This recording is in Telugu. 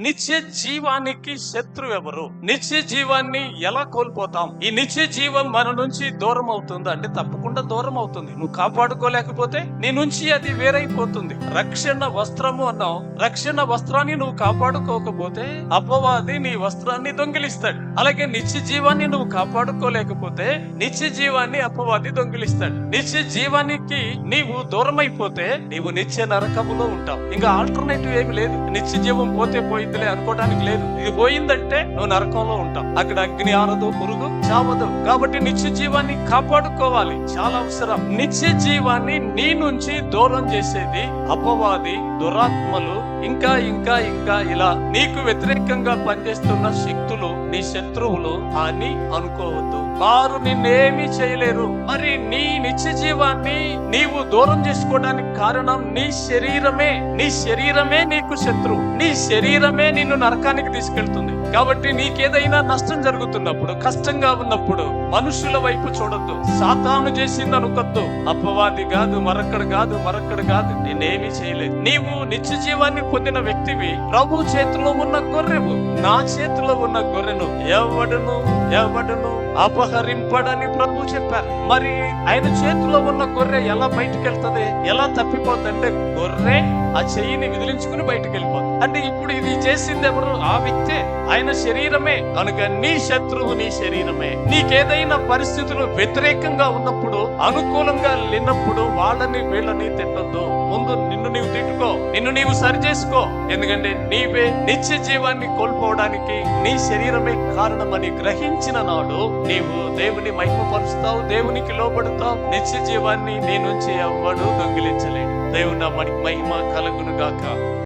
నిత్య జీవానికి శత్రు ఎవరు? నిత్య జీవాన్ని ఎలా కోల్పోతాం? ఈ నిత్య జీవం మన నుంచి దూరం అవుతుంది? అంటే తప్పకుండా దూరం అవుతుంది. నువ్వు కాపాడుకోలేకపోతే నీ నుంచి అది వేరైపోతుంది. రక్షణ వస్త్రము అన్నావు. రక్షణ వస్త్రాన్ని నువ్వు కాపాడుకోకపోతే అపవాది నీ వస్త్రాన్ని దొంగిలిస్తాడు. అలాగే నిత్య జీవాన్ని నువ్వు కాపాడుకోలేకపోతే నిత్య జీవాన్ని అపవాది దొంగిలిస్తాడు. నిత్య జీవానికి నీవు దూరం అయిపోతే నీవు నిత్య నరకములో ఉంటావు. ఇంకా ఆల్టర్నేటివ్ ఏమి లేదు. నిత్య జీవం పోతే వ్యక్తులే అనుకోవడానికి లేదు. ఇది పోయిందంటే నువ్వు నరకంలో ఉంటావు. అక్కడ అగ్ని ఆరదు పురుగు చావదు. కాబట్టి నిత్య జీవాన్ని కాపాడుకోవాలి. చాలా అవసరం. నిత్య జీవాన్ని నీ నుంచి దూరం చేసేది అపవాది దురాత్మలు ఇంకా ఇంకా ఇంకా ఇలా నీకు వ్యతిరేకంగా పనిచేస్తున్న శక్తులు నీ శత్రువులు అని అనుకోవద్దు. వారు నిన్నేమీ చేయలేరు. మరి నీ నిత్య జీవాన్ని నీవు దూరం చేసుకోవడానికి కారణం నీ శరీరమే. నీ శరీరమే నీకు శత్రువు నీ శరీరమే నిన్ను నరకానికి తీసుకెళ్తుంది. కాబట్టి నీకేదైనా నష్టం జరుగుతున్నప్పుడు కష్టంగా ఉన్నప్పుడు మనుషుల వైపు చూడొద్దు. సాతాను చేసింది అనుకోద్దు. అపవాది కాదు మరొక్కడు కాదు మరొక్కడు కాదు నేనేమీ చేయలేదు. నీవు నిత్య జీవాన్ని పొందిన వ్యక్తివి. ప్రభు చేతిలో ఉన్న గొర్రెవు. నా చేతిలో ఉన్న గొర్రెను ఎవడును ఎవడును అపహరింపడని ప్రభు చెప్పారు. మరి ఆయన చేతిలో ఉన్న గొర్రె ఎలా బయటికి వెళ్తుంది ఎలా తప్పిపోద్ది అంటే గొర్రె ఆ చెయ్యిని విదిలించుకుని బయటికి వెళ్ళిపోతుంది అంటే ఇప్పుడు ఇది చేసింది ఎవరు? ఆ వ్యక్తే. ఆయన శరీరమే. కనుక నీ శత్రువు నీ శరీరమే. నీకేదైనా పరిస్థితులు వ్యతిరేకంగా ఉన్నప్పుడు అనుకూలంగా లేనప్పుడు వాళ్ళని వీళ్ళని తిట్టొద్దు. ముందు నిన్ను నీవు తిట్టుకో. నిన్ను నీవు సరి చేసుకో. ఎందుకంటే నీవే నిత్య జీవాన్ని కోల్పోవడానికి నీ శరీరమే కారణమని గ్రహించిన నాడు నీవు దేవుని మహిమపరుస్తావు దేవునికి లోబడతావు. నిత్య జీవాన్ని నీ నుంచి ఎవ్వడు దొంగిలించలేడు. దేవుని మహిమ కలుగును గాక